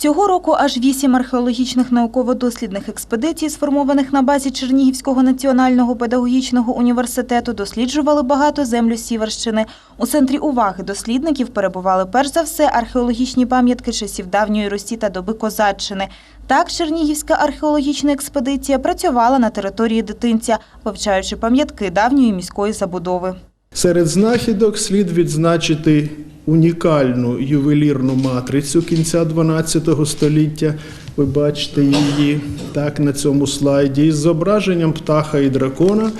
Цього року аж вісім археологічних науково-дослідних експедицій, сформованих на базі Чернігівського національного педагогічного університету, досліджували багато землю Сіверщини. У центрі уваги дослідників перебували перш за все археологічні пам'ятки часів давньої Русі та доби Козаччини. Так, Чернігівська археологічна експедиція працювала на території дитинця, вивчаючи пам'ятки давньої міської забудови. Серед знахідок слід відзначити унікальну ювелірну матрицю кінця 12 століття. Ви бачите її так на цьому слайді із зображенням птаха і дракона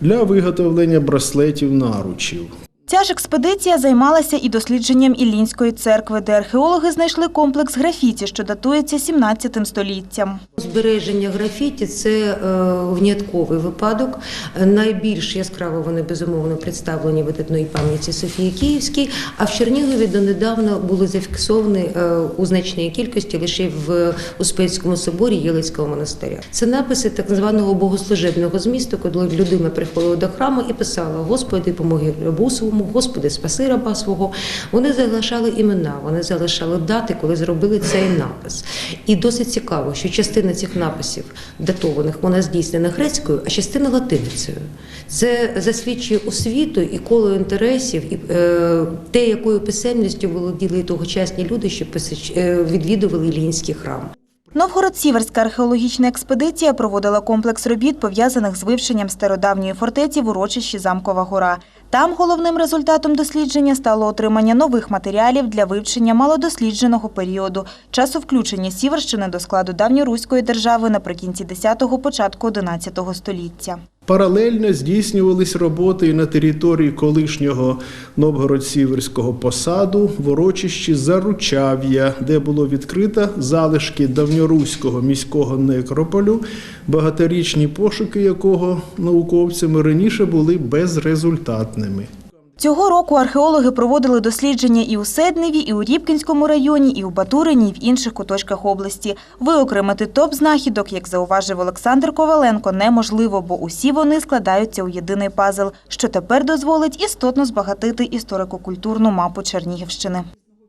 для виготовлення браслетів наручів. Ця ж експедиція займалася і дослідженням Іллінської церкви, де археологи знайшли комплекс графіті, що датується 17 століттям. Збереження графіті це е, внятковий випадок. Найбільш яскраво вони безумовно представлені видатної пам'яті Софії Київській. А в Чернігові донедавна були зафіксовані е, у значній кількості лише в Успенському соборі Єлицького монастиря. Це написи так званого богослужебного змісту, коли людина приходила до храму і писала: Господи, помоги рабу своєму, Господи, спаси раба свого. Вони залишали імена, вони залишали дати, коли зробили цей напис. І досить цікаво, що частина цих написів датованих вона здійснена грецькою, а частина латиницею. Це засвідчує освіту і коло інтересів, і е, те, якою писемністю володіли тогочасні люди, що е, відвідували Іллінський храм. Новгород-Сіверська археологічна експедиція проводила комплекс робіт, пов'язаних з вивченням стародавньої фортеці в урочищі Замкова гора. Там головним результатом дослідження стало отримання нових матеріалів для вивчення малодослідженого періоду, часу включення Сіверщини до складу давньоруської держави наприкінці 10-го, початку 11-го століття. Паралельно здійснювались роботи і на території колишнього Новгород-Сіверського посаду в урочищі Заручав'я, де було відкрито залишки давньоруського міського некрополю, багаторічні пошуки якого науковцями раніше були безрезультатними. Цього року археологи проводили дослідження і у Седневі, і у Рібкінському районі, і у Батурині, і в інших куточках області. Виокремити топ знахідок, як зауважив Олександр Коваленко, неможливо, бо усі вони складаються у єдиний пазл, що тепер дозволить істотно збагатити історико-культурну мапу Чернігівщини.